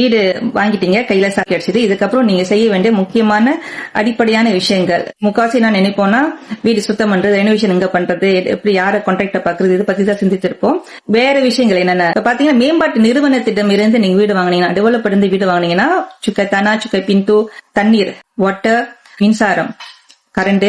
வீடு வாங்கிட்டீங்க கையில சாக்கி அடிச்சது. இதுக்கப்புறம் நீங்க செய்ய வேண்டிய முக்கியமான அடிப்படையான விஷயங்கள். முக்காசி நான் நினைப்போம்னா வீடு சுத்தம் பண்றது ரெனோவேஷன் எங்க பண்றது எப்படி யார கான்ட்ராக்ட பாக்குறது இதை பத்தி தான் சிந்திச்சிருப்போம் வேற விஷயங்கள் என்னென்ன? பாத்தீங்கன்னா மேம்பாட்டு நிறுவனத்திடம் இருந்து நீங்க வீடு வாங்குனீங்கன்னா டெவலப் இருந்து வீடு வாங்குனீங்கன்னா சுக்க தனா சுக்க பிந்து தண்ணீர் வாட்டர் மின்சாரம் கரண்ட்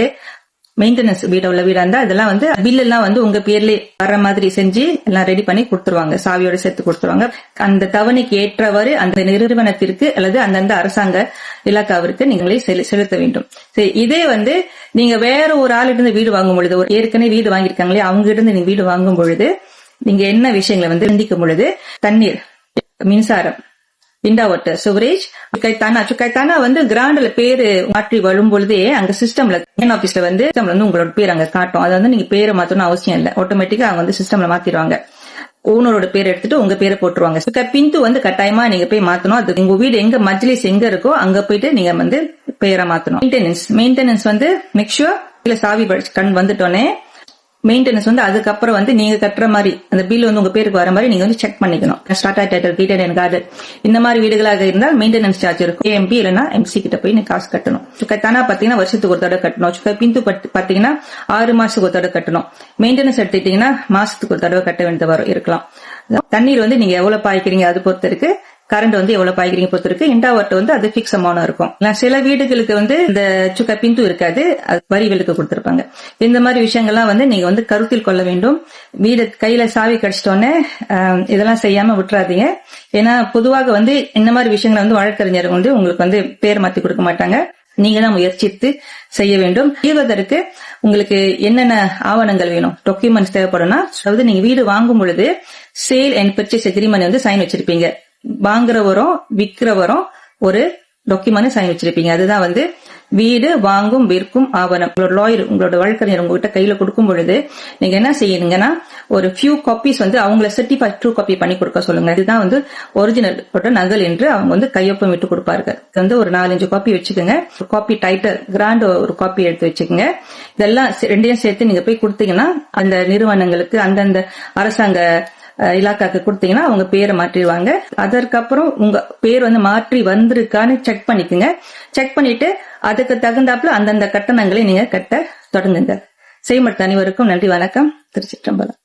மெயின்டெனன்ஸ் வீட உள்ள வீடா இருந்தா இதெல்லாம் வந்து பில் எல்லாம் வந்து உங்க பேர்ல வர்ற மாதிரி செஞ்சு எல்லாம் ரெடி பண்ணி கொடுத்துருவாங்க. சாவியோட சேர்த்து கொடுத்துருவாங்க. அந்த தவணைக்கு ஏற்றவாறு அந்த நிறுவனத்திற்கு அல்லது அந்தந்த அரசாங்க இலாக்காவிற்கு நீங்களே செலுத்த வேண்டும். சரி இதே வந்து நீங்க வேற ஒரு ஆள் இருந்து வீடு வாங்கும் பொழுது ஒரு ஏற்கனவே வீடு வாங்கியிருக்காங்களே அவங்க இருந்து நீங்க வீடு வாங்கும் பொழுது நீங்க என்ன விஷயங்களை வந்து சிந்திக்கும் பொழுது தண்ணீர் மின்சாரம் விண்டா சுவரேஜ் கைத்தானா கைத்தானா வந்து கிராண்ட்ல பேரு மாற்றி வரும் பொழுதே அங்க சிஸ்டம்ல மெயின் ஆபீஸ்ல வந்து சிஸ்டம்ல வந்து உங்களோட பேர் அங்க காட்டும். அது வந்து நீங்க பேரை மாத்தணும் அவசியம் இல்லை. ஆட்டோமேட்டிக்கா அவங்க வந்து சிஸ்டம்ல மாத்திடுவாங்க ஓனரோட பேர் எடுத்துட்டு உங்க பேரை போட்டுருவாங்க. பிந்து வந்து கட்டாயமா நீங்க போய் மாத்தணும். அது உங்க வீடு எங்க மஜ்லிஸ் எங்க இருக்கோ அங்க போயிட்டு நீங்க வந்து பேரை மாத்தணும். மெயின்டெனன்ஸ் மெயின்டெனன்ஸ் வந்து மேக் இல்ல சாவி படி- கண் வந்துட்டோன்னே மெயின்டெனன்ஸ் வந்து அதுக்கப்புறம் வந்து நீங்க கட்டுற மாதிரி அந்த பில் வந்து உங்க பேருக்கு வர மாதிரி நீங்க வந்து செக் பண்ணிக்கணும். ஸ்டார்ட் டைட்டல் வீட்டட் என் கார்டு இந்த மாதிரி வீடுகளாக இருந்தால் மெயின்டெனன்ஸ் சார்ஜ் இருக்கும். ஏஎம்பி இல்லைன்னா எம்சி கிட்ட போய் நீங்க காசு கட்டணும். சுக்கத்தானா பாத்தீங்கன்னா வருஷத்துக்கு ஒரு தடவை கட்டணும். பிந்து பாத்தீங்கன்னா ஆறு மாசத்துக்கு ஒரு தடவை கட்டணும். மெயின்டெனன்ஸ் எடுத்துட்டீங்கன்னா மாசத்துக்கு ஒரு தடவை கட்ட வேண்டியது வரும் இருக்கலாம். தண்ணீர் வந்து நீங்க எவ்வளவு பாய்க்கிறீங்க அது பொறுத்து இருக்கு. கரண்ட் வந்து எவ்வளவு பாய்க்கிறீங்க பொறுத்திருக்கு. இண்டாவர்ட் வந்து அது பிக்ஸ் அமௌண்ட் இருக்கும். சில வீடுகளுக்கு வந்து இந்த சுக்க பிந்து இருக்காது. அது வரி விலக்கு கொடுத்திருப்பாங்க. இந்த மாதிரி விஷயங்கள்லாம் வந்து நீங்க வந்து கருத்தில் கொள்ள வேண்டும். வீடு கையில சாவி கடிச்சிட்டோன்னே ஆஹ், இதெல்லாம் செய்யாம விட்டுறாதீங்க. ஏன்னா பொதுவாக வந்து இந்த மாதிரி விஷயங்களை வந்து வழக்கறிஞர் வந்து உங்களுக்கு வந்து பேர் மாத்தி கொடுக்க மாட்டாங்க. நீங்க தான் முயற்சித்து செய்ய வேண்டும். தீர்வதற்கு உங்களுக்கு என்னென்ன ஆவணங்கள் வேணும்? டாக்குமெண்ட்ஸ் தேவைப்படும்னா அதாவது நீங்க வீடு வாங்கும் பொழுது சேல் அண்ட் பர்ச்சேஸ் அக்ரிமெண்ட் வந்து சைன் வச்சிருப்பீங்க. வாங்குறவரும் விற்கிறவரும் ஒரு டாக்குமெண்ட் சைன் வச்சிருப்பீங்க. அதுதான் வந்து வீடு வாங்கும் விற்கும் ஆவணம். உங்களோட லாயர் உங்களோட வழக்கறிஞர் உங்ககிட்ட கையில கொடுக்கும் பொழுது நீங்க என்ன செய்யணுங்கன்னா ஒரு ஃபியூ காப்பீஸ் வந்து அவங்கள சர்டிஃபைட் ட்ரூ காப்பி பண்ணி கொடுக்க சொல்லுங்க. இதுதான் வந்து ஒரிஜினல் நகல் என்று அவங்க வந்து கையொப்பம் விட்டு கொடுப்பார்கள். வந்து ஒரு நாலஞ்சு காப்பி வச்சுக்கோங்க. காப்பி டைட்டர் கிராண்ட் ஒரு காப்பி எடுத்து வச்சுக்கோங்க. இதெல்லாம் ரெண்டையும் சேர்த்து நீங்க போய் கொடுத்தீங்கன்னா அந்த நிறுவனங்களுக்கு அந்தந்த அரசாங்க இலாக்காக்கு கொடுத்தீங்கன்னா அவங்க பேரை மாற்றிடுவாங்க. அதற்கப்புறம் உங்க பேர் வந்து மாற்றி வந்திருக்கான்னு செக் பண்ணிக்கோங்க. செக் பண்ணிட்டு அதுக்கு தகுந்தாப்புல அந்தந்த கட்டணங்களை நீங்க கட்ட தொடங்குங்க. செய்மட் அனைவருக்கும் நன்றி வணக்கம். திருச்சிற்றம்பலம்.